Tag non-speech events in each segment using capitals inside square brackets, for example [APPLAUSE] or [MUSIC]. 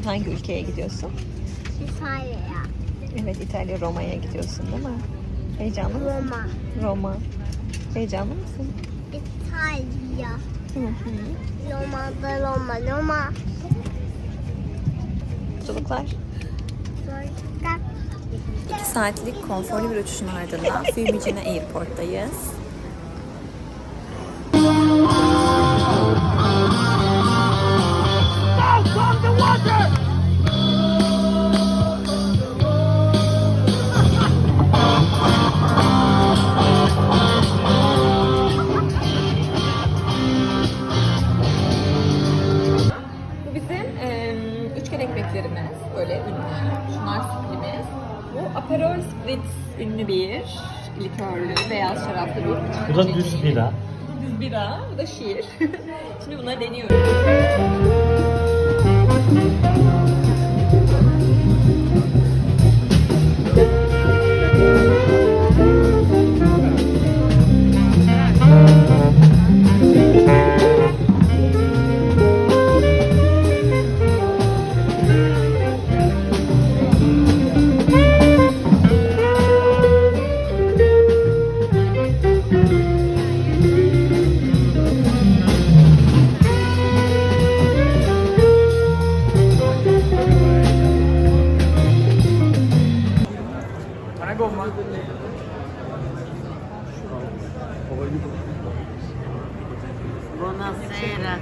bugün hangi ülkeye gidiyorsun? İtalya'ya. Evet İtalya Roma'ya gidiyorsun değil mi? Heyecanlı mısın? Roma. Roma. Heyecanlı mısın? İtalya. Hı hı. Roma'da Roma. Roma. Yolculuklar. Sonra 2 saatlik konforlu bir uçuşun ardından Fiumicino Airport'tayız. Aperol Spritz ünlü bir likörlü, beyaz şaraplı bir Bu da düz bira. Düz bira, bu da şiir. [LAUGHS] Şimdi bunları deniyoruz. Buonasera.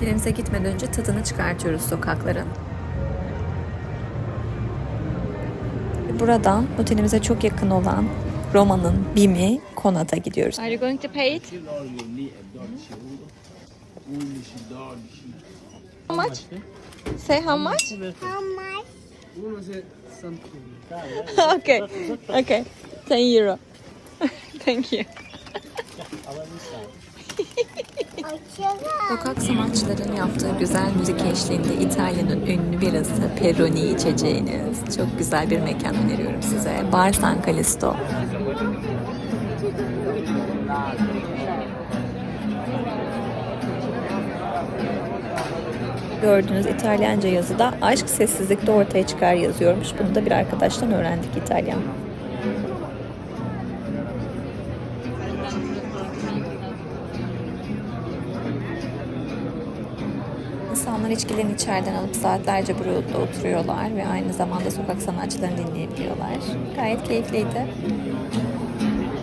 Filmimize gitmeden önce tadını çıkartıyoruz sokakların. Buradan otelimize çok yakın olan Roma'nın Bimi Konat'a gidiyoruz. Are you going to pay it? How much? Say how much? How much? okay. Okay. 10 euro. [LAUGHS] Thank you. Sokak sanatçıların yaptığı güzel müzik eşliğinde İtalya'nın ünlü birası Peroni içeceğiniz çok güzel bir mekan öneriyorum size. Bar San Callisto. Gördüğünüz İtalyanca yazıda aşk sessizlikte ortaya çıkar yazıyormuş. Bunu da bir arkadaştan öğrendik İtalyan. İnsanlar içkilerini içeriden alıp saatlerce burada oturuyorlar ve aynı zamanda sokak sanatçılarını dinleyebiliyorlar. Gayet keyifliydi.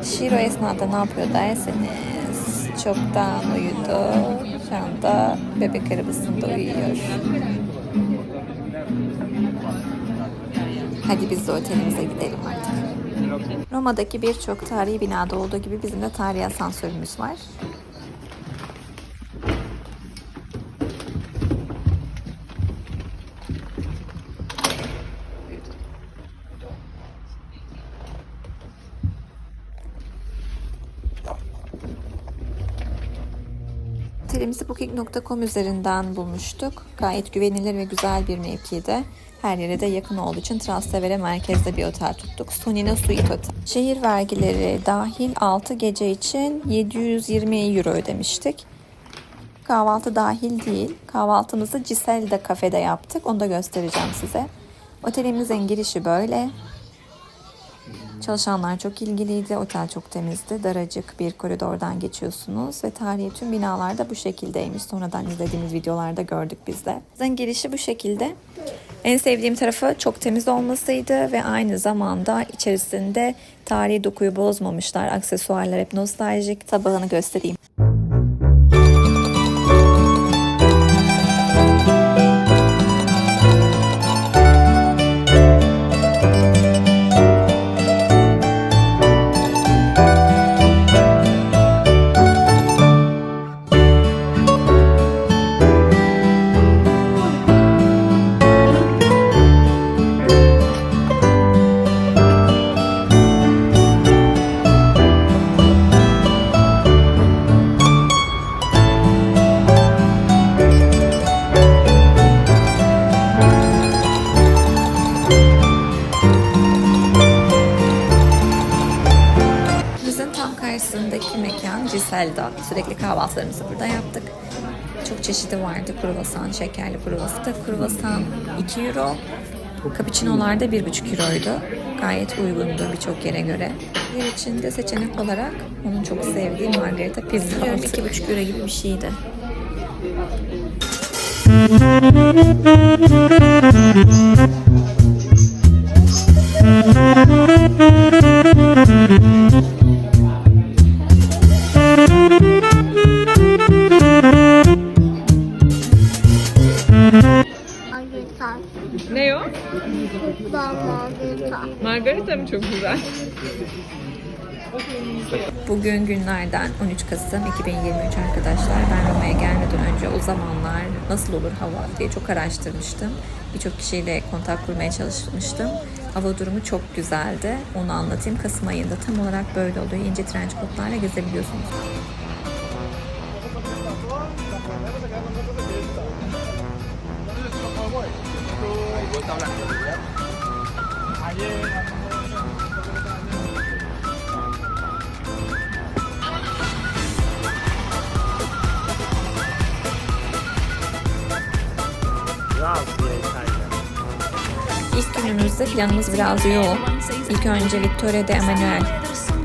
Şiir o esnada ne yapıyor derseniz çoktan uyudu. Şu anda bebek arabasında uyuyor. Hadi biz de otelimize gidelim artık. Roma'daki birçok tarihi binada olduğu gibi bizim de tarihi asansörümüz var. Otelimizi Booking.com üzerinden bulmuştuk. Gayet güvenilir ve güzel bir mevkide. Her yere de yakın olduğu için Trastevere merkezde bir otel tuttuk. Sonina Suite Otel. Şehir vergileri dahil 6 gece için 720 euro ödemiştik. Kahvaltı dahil değil. Kahvaltımızı Cisel'de kafede yaptık. Onu da göstereceğim size. Otelimizin girişi böyle. Çalışanlar çok ilgiliydi. Otel çok temizdi. Daracık bir koridordan geçiyorsunuz ve tarihi tüm binalar da bu şekildeymiş. Sonradan izlediğimiz videolarda gördük biz de. Zaten girişi bu şekilde. En sevdiğim tarafı çok temiz olmasıydı ve aynı zamanda içerisinde tarihi dokuyu bozmamışlar. Aksesuarlar hep nostaljik. Tabağını göstereyim. Ciselda. Sürekli kahvaltılarımızı burada yaptık. Çok çeşidi vardı. Kruvasan, şekerli kruvasan. Kruvasan 2 euro. Cappuccino'lar da 1,5 euroydu. Gayet uygundu birçok yere göre. Yer içinde seçenek olarak onun çok sevdiği margarita pizza aldık. 2,5 euro gibi bir şeydi. Agita. Ne o? Margarita. Margarita mı çok güzel? Bugün günlerden 13 Kasım 2023 arkadaşlar. Ben Roma'ya gelmeden önce o zamanlar nasıl olur hava diye çok araştırmıştım. Birçok kişiyle kontak kurmaya çalışmıştım. Hava durumu çok güzeldi. Onu anlatayım. Kasım ayında tam olarak böyle oluyor. İnce trenç kotlarla gezebiliyorsunuz. İlk günümüzde planımız biraz yoğun. İlk önce Victoria de Emanuel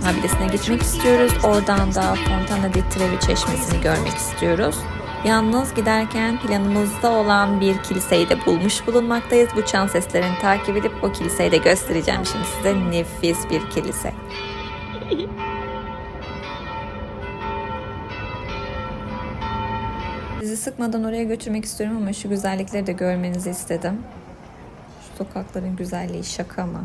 abidesine gitmek istiyoruz. Oradan da Fontana di Trevi çeşmesini görmek istiyoruz. Yalnız giderken planımızda olan bir kiliseyi de bulmuş bulunmaktayız. Bu çan seslerini takip edip o kiliseyi de göstereceğim şimdi size. Nefis bir kilise. [LAUGHS] Sizi sıkmadan oraya götürmek istiyorum ama şu güzellikleri de görmenizi istedim. Şu sokakların güzelliği şaka mı?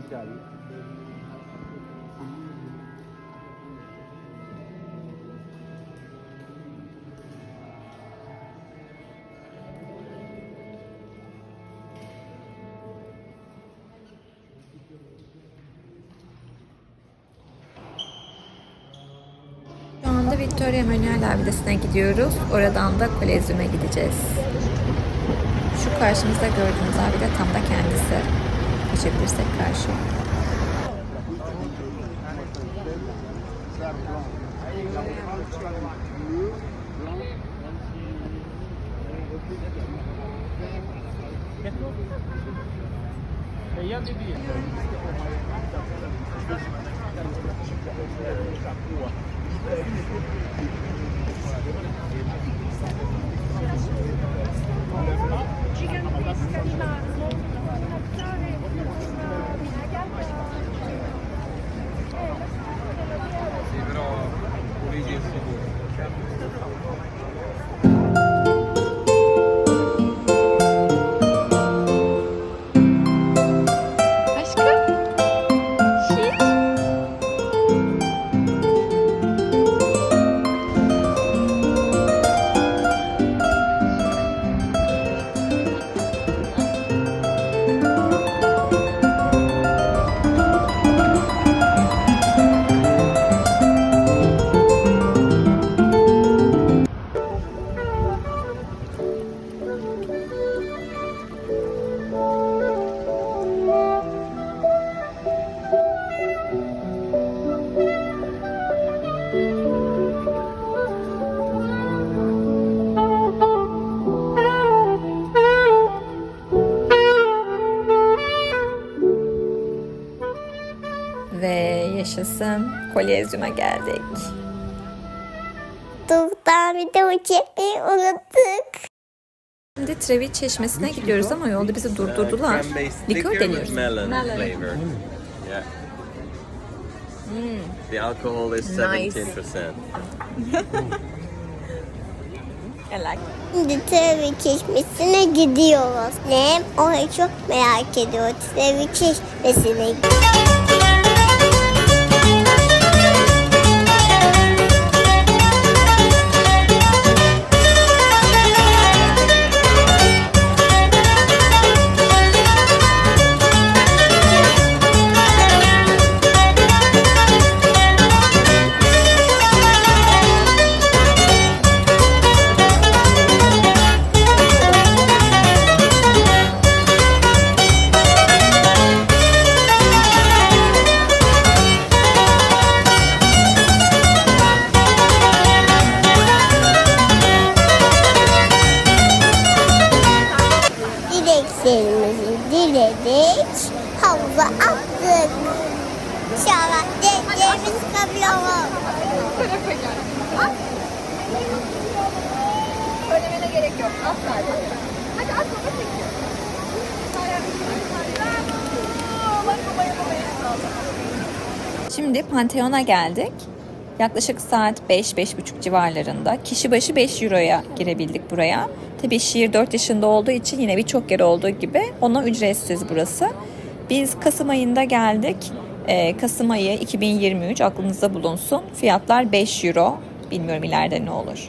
Vita fiscale Şu anda Victoria Emanuel abidesine gidiyoruz. Oradan da Kolezyum'a gideceğiz. Şu karşımızda gördüğünüz abide tam da kendisi. Ще після каші. Я не бігаю. Gigantesca di marmo, una людей. Yaşasın Kolezyum'a geldik. Dur daha video çekmeyi unuttuk. Şimdi Trevi Çeşmesi'ne gidiyoruz ama yolda bizi durdurdular. Likör deniyoruz. melon, flavor. Yeah. The alcohol is Nice. 17%. [LAUGHS] I like. Şimdi Trevi Çeşmesi'ne gidiyoruz. Nem orayı çok merak ediyor. Trevi Çeşmesi'ne dileklerimizi Şimdi Pantheon'a geldik. Yaklaşık saat 5-5.30 civarlarında. Kişi başı 5 euroya girebildik buraya. Tabii şiir 4 yaşında olduğu için yine birçok yer olduğu gibi ona ücretsiz burası. Biz Kasım ayında geldik. Ee, Kasım ayı 2023 aklınızda bulunsun. Fiyatlar 5 euro. Bilmiyorum ileride ne olur.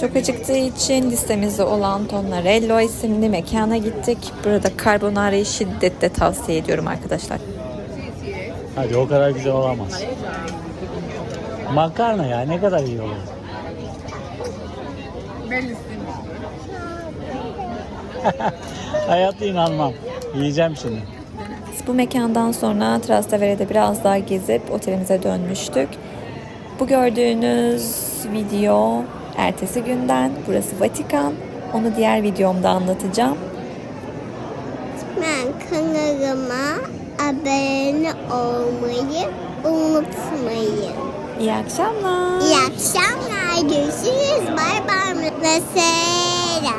Çok acıktığı için listemizde olan Tonarello isimli mekana gittik. Burada carbonara'yı şiddetle tavsiye ediyorum arkadaşlar. Hadi o kadar güzel olamaz. Makarna ya ne kadar iyi olur. [LAUGHS] Hayatta inanmam. Yiyeceğim şimdi. Biz bu mekandan sonra Trastavere'de biraz daha gezip otelimize dönmüştük. Bu gördüğünüz video ertesi günden. Burası Vatikan. Onu diğer videomda anlatacağım. Ben kanalıma abone olmayı unutmayın. İyi akşamlar. İyi akşamlar. Görüşürüz. Bay bay. Mesela.